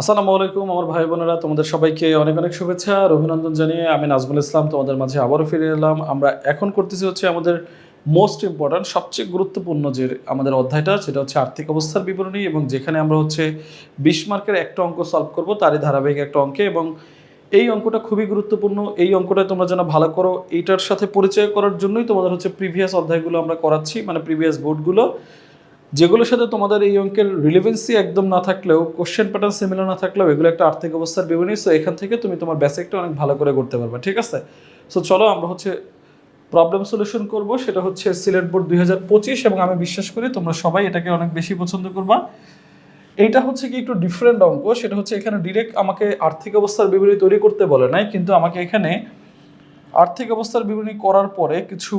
আসসালামু আলাইকুম আমার ভাই বোনেরা, তোমাদের সবাইকে অনেক অনেক শুভেচ্ছা আর অভিনন্দন জানিয়ে আমি নাজমুল ইসলাম তোমাদের মাঝে আবারও ফিরে এলাম। আমরা এখন করতেছি হচ্ছে আমাদের মোস্ট ইম্পর্ট্যান্ট সবচেয়ে গুরুত্বপূর্ণ যে আমাদের অধ্যায়টা, সেটা হচ্ছে আর্থিক অবস্থার বিবরণী এবং যেখানে আমরা হচ্ছে বিশ মার্কের একটা অঙ্ক সলভ করব, তারই ধারাবাহিক একটা অঙ্কে এবং এই অঙ্কটা খুবই গুরুত্বপূর্ণ। এই অঙ্কটা তোমরা যেন ভালো করো, এইটার সাথে পরিচয় করার জন্যই তোমাদের হচ্ছে প্রিভিয়াস অধ্যায়গুলো আমরা করাচ্ছি মানে প্রিভিয়াস বোর্ডগুলো যেগুলোর সাথে তোমাদের এই অঙ্কের রিলেভেন্সি একদম না থাকলেও কোশ্চেন প্যাটার্ন সিমিলার না থাকলেও, এগুলো একটা আর্থিক অবস্থার বিবরণী সো এখান থেকে তুমি তোমার বেসিকটা অনেক ভালো করে করতে পারবে, ঠিক আছে? সো চলো আমরা হচ্ছে প্রবলেম সলিউশন করব, সেটা হচ্ছে সিলেট বোর্ড দুই হাজার পঁচিশ, এবং আমি বিশ্বাস করি তোমরা সবাই এটাকে অনেক বেশি পছন্দ করবা। এইটা হচ্ছে কি একটু ডিফারেন্ট অঙ্ক, সেটা হচ্ছে এখানে ডিরেক্ট আমাকে আর্থিক অবস্থার বিবরণী তৈরি করতে বলে নাই, কিন্তু আমাকে এখানে আর্থিক অবস্থার বিবরণী করার পরে কিছু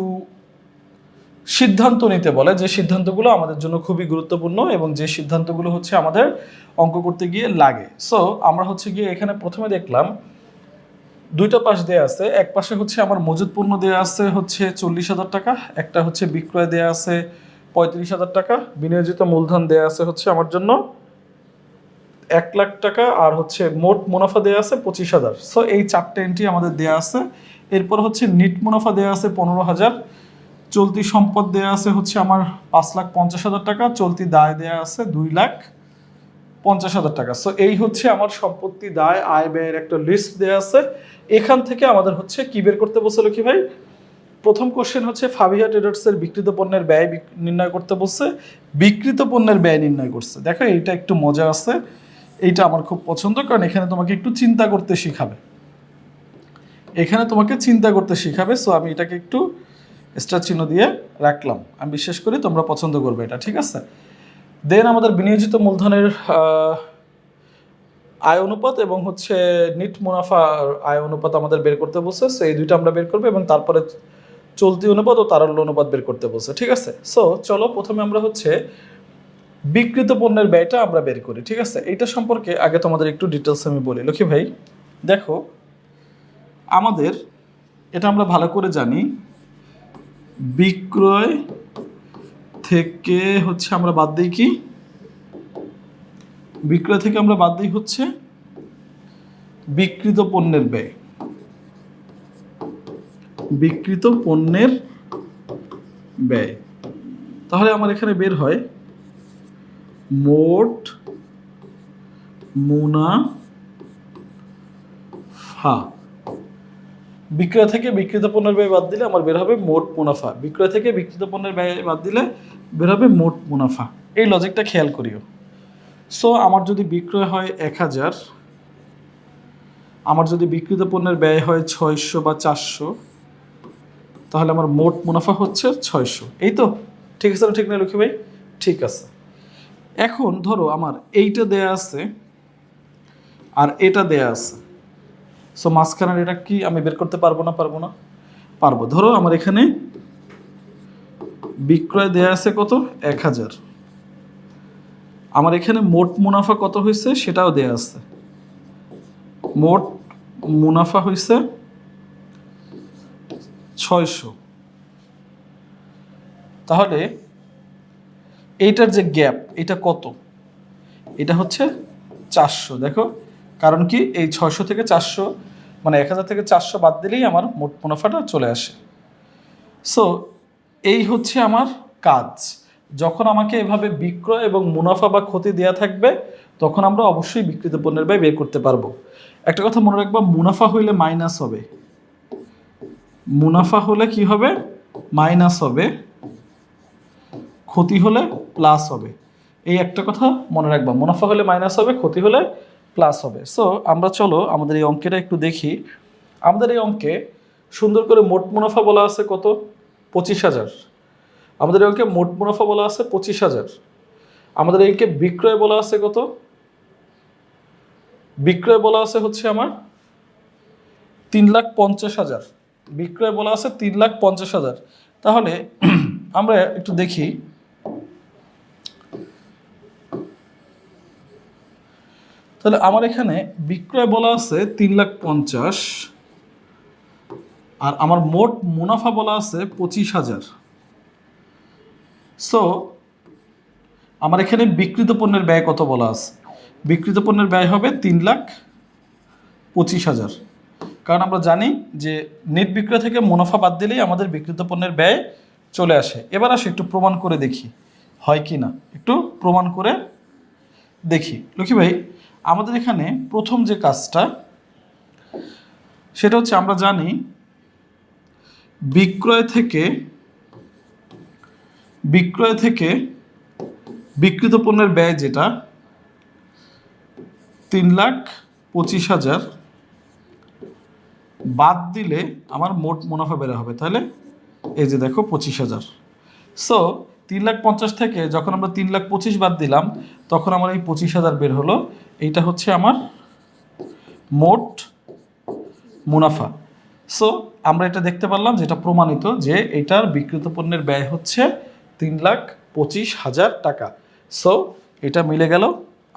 সিদ্ধান্ত নিতে বলে, যে সিদ্ধান্তগুলো আমাদের জন্য খুবই গুরুত্বপূর্ণ এবং যে সিদ্ধান্তগুলো হচ্ছে আমাদের অঙ্ক করতে গিয়ে লাগে। সো আমরা হচ্ছে গিয়ে এখানে প্রথমে দেখলাম, দুইটা পাশ দেয়া আছে। এক পাশে হচ্ছে আমার মজুদ পণ্য দেয়া আছে হচ্ছে চল্লিশ হাজার টাকা, একটা হচ্ছে বিক্রয় দেয়া আছে পঁয়ত্রিশ হাজার টাকা, বিনিয়োজিত মূলধন দেয়া আছে হচ্ছে আমার জন্য এক লাখ টাকা, আর হচ্ছে মোট মুনাফা দেয়া আছে পঁচিশ হাজার। সো এই চারটে এন্ট্রি আমাদের দেয়া আছে। এরপর হচ্ছে নিট মুনাফা দেয়া আছে পনেরো হাজার। চলতি সম্পদ দেয়া আছে হচ্ছে আমার পাঁচ লাখ পঞ্চাশ হাজার টাকা, চলতি দায় দেয়া আছে দুই লাখ পঞ্চাশ হাজার টাকা। সো এই হচ্ছে আমার সম্পত্তি দায়, আয় ব্যয়ের একটা লিস্ট দেয়া আছে। এখান থেকে আমাদের হচ্ছে কি বের করতে বলছিল কি ভাই? প্রথম কোশ্চেন হচ্ছে ফাবিয়া ট্রেডার্সের বিকৃত পণ্যের ব্যয় নির্ণয় করতে বলছে। বিকৃত পণ্যের ব্যয় নির্ণয় করছে। দেখো, এইটা একটু মজা আছে। এইটা আমার খুব পছন্দ, কারণ এখানে তোমাকে একটু চিন্তা করতে শিখাবে। এখানে তোমাকে চিন্তা করতে শিখাবে। সো আমি এটাকে একটু স্টার চিহ্ন দিয়ে রাখলাম। আমি বিশ্বাস করি তোমরা পছন্দ করবে এটা, ঠিক আছে? দেন আমাদের বিনিয়োজিত মূলধনের আয় অনুপাত এবং হচ্ছে নিট মুনাফা আয় অনুপাত আমাদের বের করতে বলছে। সো এই দুইটা আমরা বের করব এবং তারপরে চলতি অনুপাত ও তারল্য অনুপাত বের করতে বলছে, ঠিক আছে? সো চলো প্রথমে আমরা হচ্ছে বিকৃত পণ্যের ব্যয়টা আমরা বের করি, ঠিক আছে? এইটা সম্পর্কে আগে তোমাদের একটু ডিটেলস আমি বলি। লক্ষ্মী ভাই, দেখো, আমাদের, এটা আমরা ভালো করে জানি বিক্রয় থেকে হচ্ছে আমরা বাদ দিই কি? বিক্রয় থেকে আমরা বাদ দিই হচ্ছে বিকৃত পণ্যের ব্যয়। বিকৃত পণ্যের ব্যয়। তাহলে আমার এখানে বের হয় মোট মুনাফা। বিক্রয় থেকে বিক্রিত পণ্যের ব্যয় বাদ দিলে আমার বের হবে মোট মুনাফা। বিক্রয় থেকে বিক্রিত পণ্যের ব্যয় বাদ দিলে বের হবে মোট মুনাফা। এই লজিকটা খেয়াল করিও। সো আমার যদি বিক্রয় হয় এক হাজার, আমার যদি বিক্রিত পণ্যের ব্যয় হয় ছয়শো বা চারশো, তাহলে আমার মোট মুনাফা হচ্ছে ছয়শো। এই তো? ঠিক আছে ঠিক না লক্ষ্মী ভাই? ঠিক আছে। এখন ধরো আমার এইটা দেয়া আছে আর এটা দেয়া আছে। সো মাঝখানের এটা কি? আমি বের করতে পারব না পারব না? পারব। ধরো আমার এখানে বিক্রয় দেয়া আছে কত? এক হাজার। আমার এখানে মোট মুনাফা কত হয়েছে? সেটাও দেয়া আছে। মোট মুনাফা হয়েছে ছয়শো। তাহলে এইটার যে গ্যাপ, এটা কত? এটা হচ্ছে চারশো। দেখো কারণ কি এই ছয়শো থেকে চারশো মানে এক হাজার থেকে চারশো বাদ দিলেই আমার মোট মুনাফাটা চলে আসে। সো এই হচ্ছে আমার কাজ। যখন আমাকে এভাবে বিক্রয় এবং মুনাফা বা ক্ষতি দেয়া থাকবে, তখন আমরা অবশ্যই বিক্রিত পণ্যের ব্যয় বের করতে পারব। একটা কথা মনে রাখবা, মুনাফা হইলে মাইনাস হবে। মুনাফা হলে কি হবে? মাইনাস হবে। ক্ষতি হলে প্লাস হবে। এই একটা কথা মনে রাখবা, মুনাফা হলে মাইনাস হবে, ক্ষতি হলে প্লাস হবে। সো আমরা চলো আমাদের এই অঙ্কেটা একটু দেখি। আমাদের এই অঙ্কে সুন্দর করে মোট মুনাফা বলা আছে কত? পঁচিশ হাজার। আমাদের এই অঙ্কে মোট মুনাফা বলা আছে পঁচিশ হাজার। আমাদের এই অঙ্কে বিক্রয় বলা আছে কত? বিক্রয় বলা আছে হচ্ছে আমার তিন লাখ পঞ্চাশ হাজার। বিক্রয় বলা আছে তিন লাখ পঞ্চাশ হাজার। তাহলে, আমরা একটু দেখি। তাহলে আমার এখানে বিক্রয় বলা আছে তিন লাখ পঞ্চাশ, আর আমার মোট মুনাফা বলা আছে পঁচিশ হাজার। সো আমার এখানে বিক্রিত পণ্যের ব্যয় কত বলা আছে? বিক্রিত পণ্যের ব্যয় হবে তিন লাখ পঁচিশ হাজার। কারণ আমরা জানি যে নেট বিক্রয় থেকে মুনাফা বাদ দিলেই আমাদের বিক্রিত পণ্যের ব্যয় চলে আসে। এবার আসে, একটু প্রমাণ করে দেখি হয় কি না। একটু প্রমাণ করে দেখি। লক্ষ্মী ভাই আমাদের এখানে প্রথম যে কাজটা, সেটা হচ্ছে আমরা জানি বিক্রয় থেকে বিক্রয় থেকে বিক্রিত পণ্যের ব্যয় যেটা তিন লাখ পঁচিশ হাজার, বাদ দিলে আমার মোট মুনাফা বের হবে। তাহলে এই যে দেখো পঁচিশ হাজার। সো তিন লাখ পঞ্চাশ থেকে যখন আমরা তিন লাখ পঁচিশ বাদ দিলাম তখন আমার এই পঁচিশ হাজার বের হলো। এইটা হচ্ছে আমার মোট মুনাফা। সো আমরা এটা দেখতে পারলাম যেটা প্রমাণিত যে এটার বিক্রিত পণ্যের ব্যয় হচ্ছে তিন লাখ পঁচিশ হাজার টাকা। সো এটা মিলে গেল।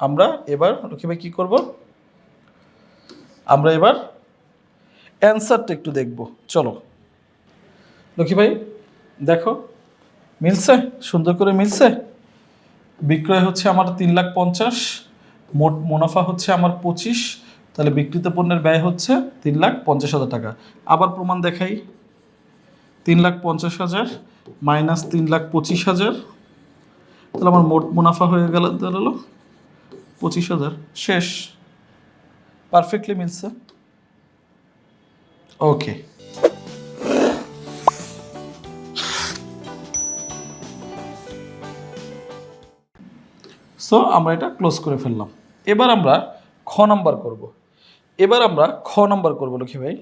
আমরা এবার লক্ষ্মী ভাই কী করব? আমরা এবার অ্যান্সারটা একটু দেখব। চলো। লক্ষ্মী ভাই, দেখো, মিলছে? সুন্দর করে মিলছে? বিক্রয় হচ্ছে আমার তিন লাখ পঞ্চাশ, মোট মুনাফা হচ্ছে আমার পঁচিশ, তাহলে বিক্রিত পণ্যের ব্যয় হচ্ছে তিন লাখ পঞ্চাশ হাজার টাকা। আবার প্রমাণ দেখাই। তিন লাখ পঞ্চাশ হাজার মাইনাস তিন লাখ পঁচিশ হাজার, তাহলে আমার মোট মুনাফা হয়ে গেল, দাঁড়াল পঁচিশ হাজার। শেষ। পারফেক্টলি মিলছে। ওকে। সো আমরা এটা ক্লোজ করে ফেললাম। এবার আমরা খ নাম্বার করব। এবার আমরা খ নাম্বার করব, লক্ষ্মী ভাই।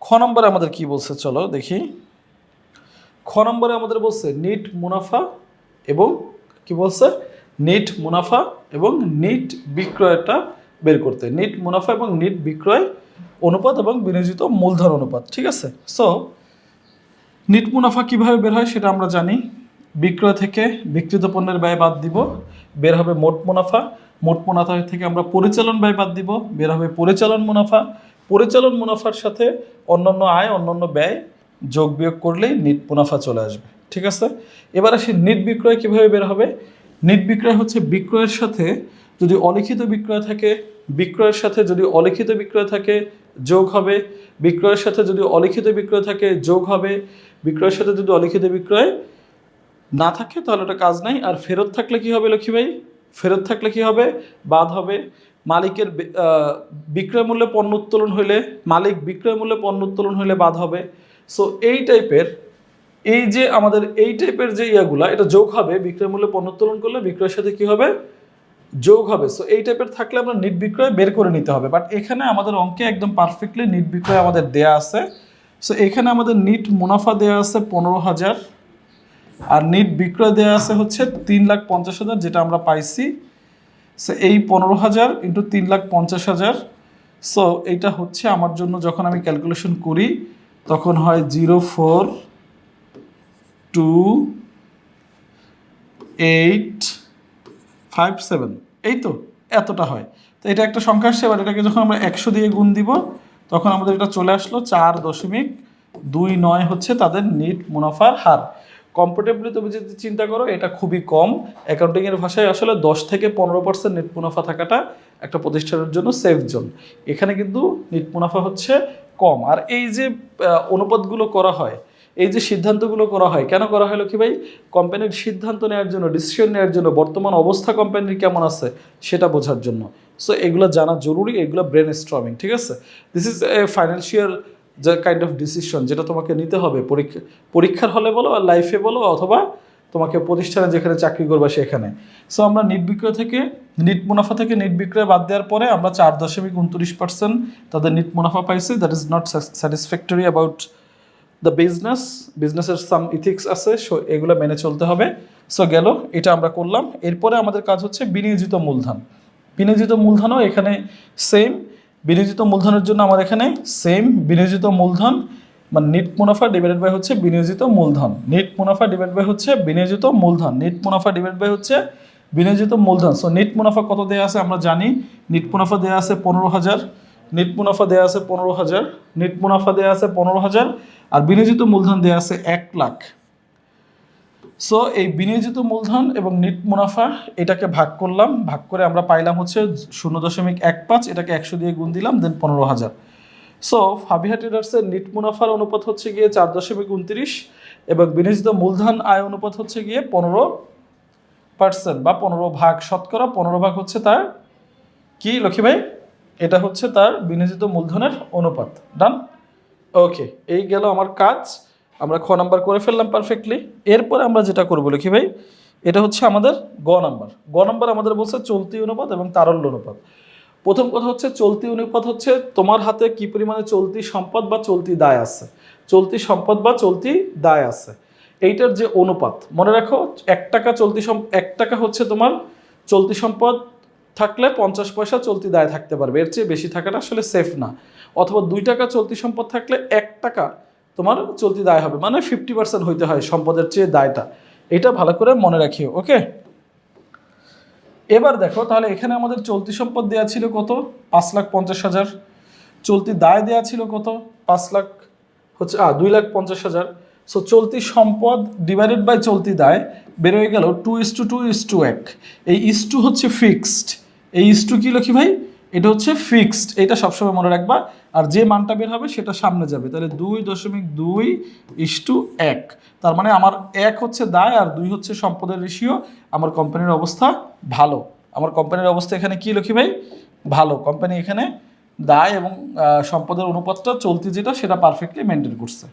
খ নাম্বারে আমাদের কি বলছে, চলো দেখি। খ নম্বরে আমাদের বলছে নিট মুনাফা এবং কি বলছে? নিট মুনাফা এবং নিট বিক্রয়টা বের করতে। নিট মুনাফা এবং নিট বিক্রয় অনুপাত এবং বিনিয়োজিত মূলধন অনুপাত, ঠিক আছে? সো নিট মুনাফা কীভাবে বের হয় সেটা আমরা জানি। বিক্রয় থেকে বিক্রিত পণ্যের ব্যয় বাদ দিব, বের হবে মোট মুনাফা। মোট মুনাফা থেকে আমরা পরিচালন ব্যয় বাদ দিব, বের হবে পরিচালন মুনাফা। পরিচালন মুনাফার সাথে অন্যান্য আয়, অন্যান্য ব্যয় যোগ বিয়োগ করলেই নিট মুনাফা চলে আসবে। ঠিক আছে? এবার আসি নিট বিক্রয় কীভাবে বের হবে? নিট বিক্রয় হচ্ছে বিক্রয়ের সাথে যদি অলিখিত বিক্রয় থাকে, বিক্রয়ের সাথে যদি অলিখিত বিক্রয় থাকে, যোগ হবে। বিক্রয়ের সাথে যদি অলিখিত বিক্রয় থাকে, যোগ হবে। বিক্রয়ের সাথে যদি অলিখিত বিক্রয় না থাকে, তাহলে ওটা কাজ নাই। আর ফেরত থাকলে কি হবে লক্ষ্মী ভাই? ফেরত থাকলে কি হবে? বাদ হবে। মালিকের বিক্রয় মূল্যে পণ্য উত্তোলন হইলে, মালিক বিক্রয় মূল্যে পণ্য উত্তোলন হইলে বাদ হবে। সো এই টাইপের এই যে আমাদের, এই টাইপের যে ইয়াগুলা, এটা যোগ হবে। বিক্রয় মূল্যে পণ্য উত্তোলন করলে বিক্রয়ের সাথে কি হবে? যোগ হবে। সো এই টাইপের থাকলে আমরা নিট বিক্রয় বের করে নিতে হবে। বাট এখানে আমাদের অঙ্কে একদম পারফেক্টলি নিট বিক্রয় আমাদের দেয়া আছে। সো এখানে আমাদের নিট মুনাফা দেয়া আছে পনেরো হাজার। আর নিট বিক্রয় দেওয়া আছে হচ্ছে তিন লাখ পঞ্চাশ হাজার, যেটা আমরা পাইছি। সো এই পনেরো হাজার ইন্টু তিন লাখ পঞ্চাশ হাজার। সো এইটা হচ্ছে আমার জন্য যখন আমি ক্যালকুলেশন করি, তখন হয় zero four two eight five seven এই তো, এতটা হয়। তো এটা একটা সংখ্যা আসছে, এবার এটাকে যখন আমরা একশো দিয়ে গুণ দিব, তখন আমাদের এটা চলে আসলো চার দশমিক দুই নয় হচ্ছে তাদের নিট মুনাফার হার। কমফোর্টেবলি তুমি যদি চিন্তা করো, এটা খুবই কম। অ্যাকাউন্টিংয়ের ভাষায় আসলে দশ থেকে পনেরো পার্সেন্ট নেট মুনাফা থাকাটা একটা প্রতিষ্ঠানের জন্য সেফ জোন এখানে কিন্তু নেট মুনাফা হচ্ছে কম। আর এই যে অনুপাতগুলো করা হয়, এই যে সিদ্ধান্তগুলো করা হয়, কেন করা হয় কি ভাই? কোম্পানির সিদ্ধান্ত নেওয়ার জন্য ডিসিশন নেওয়ার জন্য, বর্তমান অবস্থা কোম্পানির কেমন আছে, সেটা বোঝার জন্য। সো এগুলো জানা জরুরি, এগুলো ব্রেন স্ট্রমিং ঠিক আছে? দিস ইজ এ ফাইন্যান্সিয়াল যে কাইন্ড অফ ডিসিশন যেটা তোমাকে নিতে হবে, পরীক্ষা, পরীক্ষার হলে বলো আর লাইফে বলো অথবা তোমাকে প্রতিষ্ঠানে যেখানে চাকরি করবে সেখানে। সো আমরা নিট বিক্রয় থেকে নিট মুনাফা থেকে নিট বিক্রয় বাদ দেওয়ার পরে আমরা চার দশমিক উনত্রিশ পার্সেন্ট তাদের নিট মুনাফা পাইছি। That is not satisfactory about the business বিজনেসের সাম ইথিক্স আছে সো এগুলো মেনে চলতে হবে। সো গেল, এটা আমরা করলাম। এরপরে আমাদের কাজ হচ্ছে বিনিয়োজিত মূলধন। বিনিয়োজিত মূলধনও এখানে সেম বিনিয়োজিত মূলধনের জন্য আমার এখানে সেম বিনিয়োজিত মূলধন মানে নিট মুনাফা ডিভাইডেড বাই হচ্ছে বিনিয়োজিত মূলধন। নিট মুনাফা ডিভাইড বাই হচ্ছে বিনিয়োজিত মূলধন। নিট মুনাফা ডিভাইড বাই হচ্ছে বিনিয়োজিত মূলধন। সো নিট মুনাফা কত দেওয়া আছে আমরা জানি। নিট মুনাফা দেওয়া আছে পনেরো হাজার। নিট মুনাফা দেওয়া আছে পনেরো হাজার। নিট মুনাফা দেওয়া আছে পনেরো হাজার। আর বিনিয়োজিত মূলধন দেওয়া আছে এক লাখ। সো এই বিনিয়োজিত মূলধন এবং নিট মুনাফা, এটাকে ভাগ করলাম। ভাগ করে আমরা পাইলাম হচ্ছে শূন্য দশমিক এক পাঁচ, এটাকে একশো দিয়ে গুণ দিলাম দেন পনেরো হাজার। সো ফাবিহা ট্রেডার্সের নিট মুনাফার অনুপাত হচ্ছে গিয়ে চার দশমিক উনত্রিশ এবং বিনিয়োজিত মূলধন আয় অনুপাত হচ্ছে গিয়ে পনেরো পার্সেন্ট বা পনেরো ভাগ শতকরা। পনেরো ভাগ হচ্ছে তার কি, লক্ষ্মী ভাই? এটা হচ্ছে তার বিনিয়োজিত মূলধনের অনুপাত। ডান ওকে এই গেল আমার কাজ। আমরা খ নাম্বার করে ফেললাম পারফেক্টলি এরপরে আমরা যেটা করব লক্ষ্মী ভাই, এটা হচ্ছে আমাদের গ নাম্বার। গ নাম্বার আমাদের বলছে চলতি অনুপাত এবং তারল্য অনুপাত। প্রথম কথা হচ্ছে চলতি অনুপাত হচ্ছে তোমার হাতে কি পরিমাণে চলতি সম্পদ বা চলতি দায় আছে। চলতি সম্পদ বা চলতি দায় আছে। এইটার যে অনুপাত, মনে রাখো, এক টাকা চলতি এক টাকা হচ্ছে তোমার চলতি সম্পদ থাকলে পঞ্চাশ পয়সা চলতি দায় থাকতে পারবে। এর চেয়ে বেশি থাকাটা আসলে সেফ না। অথবা দুই টাকা চলতি সম্পদ থাকলে এক টাকা তোমার চলতি দায় হবে। মানে ফিফটি পার্সেন্ট হইতে হয় সম্পদের চেয়ে দায়টা। এটা ভালো করে মনে রাখিও, ওকে? এবার দেখো, তাহলে এখানে আমাদের চলতি সম্পদ দেওয়া ছিল কত? পাঁচ লাখ পঞ্চাশ হাজার। চলতি দায় দেওয়া ছিল কত? পাঁচ লাখ, হচ্ছে আ দুই লাখ পঞ্চাশ হাজার। সো চলতি সম্পদ ডিভাইডেড বাই চলতি দায় বের হয়ে গেল two is to two is to এক। এই ইস টু হচ্ছে ফিক্সড এই ইস টু কী লক্ষ্মী ভাই? এটা হচ্ছে ফিক্সড এটা সবসময় মনে রাখবা আর যে মানটা বের হবে সেটা সামনে যাবে। তাহলে দুই দশমিক দুই ইস টু এক। তার মানে আমার এক হচ্ছে দায় আর দুই হচ্ছে সম্পদের রেশিও আমার কোম্পানির অবস্থা ভালো। আমার কোম্পানির অবস্থা এখানে কি লক্ষ্মী ভাই? ভালো। কোম্পানি এখানে দায় এবং সম্পদের অনুপাতটা চলতি যেটা সেটা পারফেক্টলি মেনটেন করছে।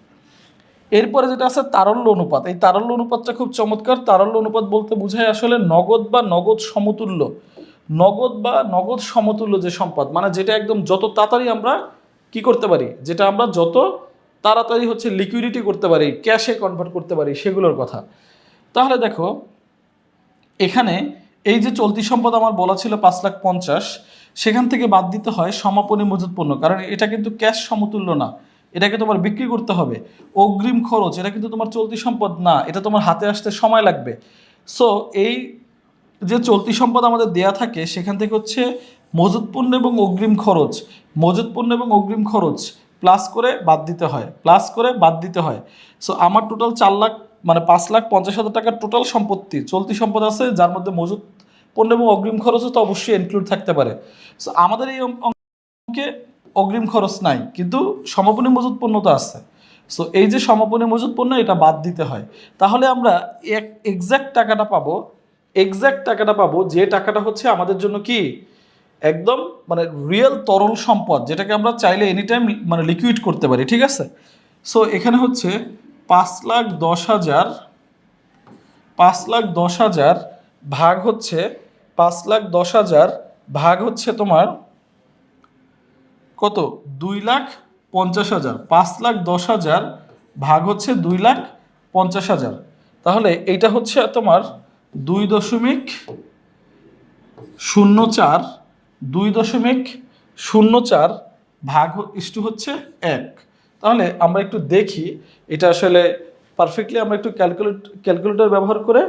এরপরে যেটা আছে তারল্য অনুপাত। এই তারল্য অনুপাতটা খুব চমৎকার। তারল্য অনুপাত বলতে বোঝায় আসলে নগদ বা নগদ সমতুল্য। নগদ বা নগদ সমতুল্য যে সম্পদ মানে যেটা একদম যত তাড়াতাড়ি আমরা কি করতে পারি? যেটা আমরা যত তাড়াতাড়ি হচ্ছে লিকুইডিটি করতে পারি ক্যাশে কনভার্ট করতে পারি, সেগুলোর কথা। তাহলে দেখো, এখানে এই যে চলতি সম্পদ আমার বলা ছিল পাঁচ লাখ পঞ্চাশ, সেখান থেকে বাদ দিতে হয় সমাপনী মজুত পণ্য, কারণ এটা কিন্তু ক্যাশ সমতুল্য না। এটাকে তোমার বিক্রি করতে হবে। অগ্রিম খরচ, এটা কিন্তু তোমার চলতি সম্পদ না, এটা তোমার হাতে আসতে সময় লাগবে। সো এই যে চলতি সম্পদ আমাদের দেয়া থাকে, সেখান থেকে হচ্ছে মজুত পণ্য এবং অগ্রিম খরচ মজুত পণ্য এবং অগ্রিম খরচ প্লাস করে বাদ দিতে হয় প্লাস করে বাদ দিতে হয়। সো আমার টোটাল চার লাখ মানে পাঁচ লাখ পঞ্চাশ হাজার টাকার টোটাল সম্পত্তি, চলতি সম্পদ আছে, যার মধ্যে মজুত পণ্য এবং অগ্রিম খরচও তো অবশ্যই ইনক্লুড থাকতে পারে। সো আমাদের এই অঙ্কে অগ্রিম খরচ নাই, কিন্তু সমাপনী মজুত পণ্য তো আছে। সো এই যে সমাপনী মজুত পণ্য এটা বাদ দিতে হয়। তাহলে আমরা এক এক্স্যাক্ট টাকাটা পাবো এক্স্যাক্ট টাকাটা পাবো, যে টাকাটা হচ্ছে আমাদের জন্য কি? একদম মানে রিয়েল তরল সম্পদ, যেটাকে আমরা চাইলে এনি টাইম মানে লিকুইড করতে পারি, ঠিক আছে? সো এখানে হচ্ছে পাঁচ লাখ দশ হাজার, পাঁচ লাখ দশ হাজার ভাগ হচ্ছে, পাঁচ লাখ দশ হাজার ভাগ হচ্ছে তোমার কত? দুই লাখ পঞ্চাশ হাজার। পাঁচ লাখ দশ হাজার ভাগ হচ্ছে দুই লাখ পঞ্চাশ হাজার। তাহলে এইটা হচ্ছে তোমার দুই দশমিক শূন্য চার দুই দশমিক শূন্য চার ভাগ ইস্টু হচ্ছে এক। তাহলে আমরা একটু দেখি, এটা আসলে পারফেক্টলি আমরা একটু ক্যালকুলেট ক্যালকুলেটর ব্যবহার করে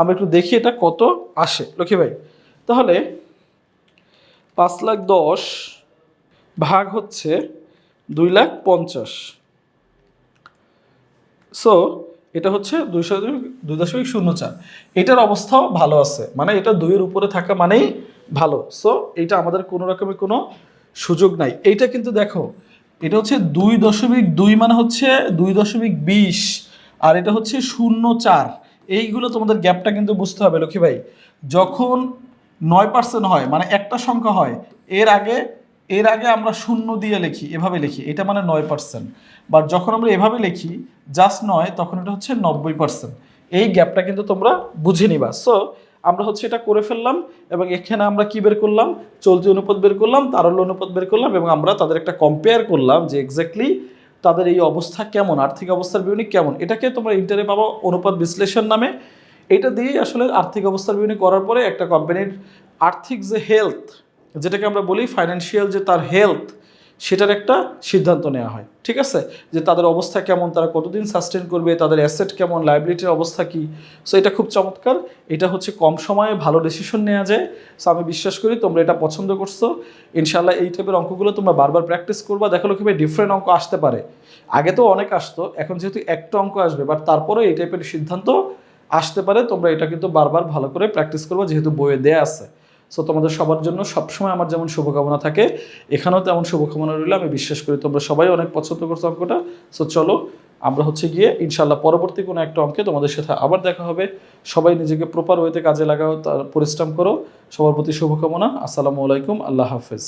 আমরা একটু দেখি এটা কত আসে। লক্ষ্মী ভাই, তাহলে পাঁচ লাখ দশ ভাগ হচ্ছে দুই লাখ পঞ্চাশ। সো এটা হচ্ছে দুইশো দুই দশমিক শূন্য চার। এটার অবস্থাও ভালো আছে। মানে এটা দুইয়ের উপরে থাকা মানেই ভালো। সো এটা আমাদের কোনো রকমের কোনো সুযোগ নাই। এইটা কিন্তু দেখো, এটা হচ্ছে দুই দশমিক দুই মানে হচ্ছে দুই দশমিক বিশ, আর এটা হচ্ছে শূন্য চার। এইগুলো তোমাদের গ্যাপটা কিন্তু বুঝতে হবে, লক্ষ্মী ভাই। যখন নয় পার্সেন্ট হয় মানে একটা সংখ্যা হয়, এর আগে এর আগে আমরা শূন্য দিয়ে লিখি, এভাবে লিখি, এটা মানে নয় পার্সেন্ট বাট যখন আমরা এভাবে লিখি জাস্ট নয়, তখন এটা হচ্ছে নব্বই পার্সেন্ট এই গ্যাপটা কিন্তু তোমরা বুঝে নিবা। সো আমরা হচ্ছে এটা করে ফেললাম এবং এখানে আমরা কি বের করলাম? চলতি অনুপাত বের করলাম, তারল্য অনুপাত বের করলাম এবং আমরা তাদের একটা কম্পেয়ার করলাম যে এক্স্যাক্টলি তাদের এই অবস্থা কেমন, আর্থিক অবস্থার বিবরণী কেমন। এটাকে তোমরা ইন্টারে পাবো অনুপাত বিশ্লেষণ নামে। এটা দিয়েই আসলে আর্থিক অবস্থার বিবরণী করার পরে একটা কোম্পানির আর্থিক যে হেলথ যেটাকে আমরা বলি ফাইন্যান্সিয়াল যে তার হেলথ সেটার একটা সিদ্ধান্ত নেওয়া হয়, ঠিক আছে? যে তাদের অবস্থা কেমন, তারা কতদিন সাস্টেন করবে, তাদের অ্যাসেট কেমন লাইবিলিটির অবস্থা কী? সো এটা খুব চমৎকার। এটা হচ্ছে কম সময়ে ভালো ডিসিশন নেওয়া যায়। সো আমি বিশ্বাস করি তোমরা এটা পছন্দ করছ। ইনশাল্লাহ এই টাইপের অঙ্কগুলো তোমরা বারবার প্র্যাকটিস করবা। দেখো কীভাবে ডিফারেন্ট অঙ্ক আসতে পারে। আগে তো অনেক আসতো, এখন যেহেতু একটা অঙ্ক আসবে বাট তারপরে এই টাইপের সিদ্ধান্ত আসতে পারে। তোমরা এটা কিন্তু বারবার ভালো করে প্র্যাকটিস করবে, যেহেতু বইয়ে দেয়া আছে। সো তোমাদের সবার জন্য সবসময় আমার যেমন শুভকামনা থাকে, এখানেও তেমন শুভকামনা রইলে। আমি বিশ্বাস করি তোমরা সবাই অনেক পছন্দ করছ অঙ্কটা। সো চলো, আমরা হচ্ছে গিয়ে ইনশাল্লাহ পরবর্তী কোনো একটা অঙ্কে তোমাদের সাথে আবার দেখা হবে। সবাই নিজেকে প্রপার ওয়েতে কাজে লাগাও তার পরিশ্রম করো। সবার প্রতি শুভকামনা। আসসালামু আলাইকুম। আল্লাহ হাফেজ।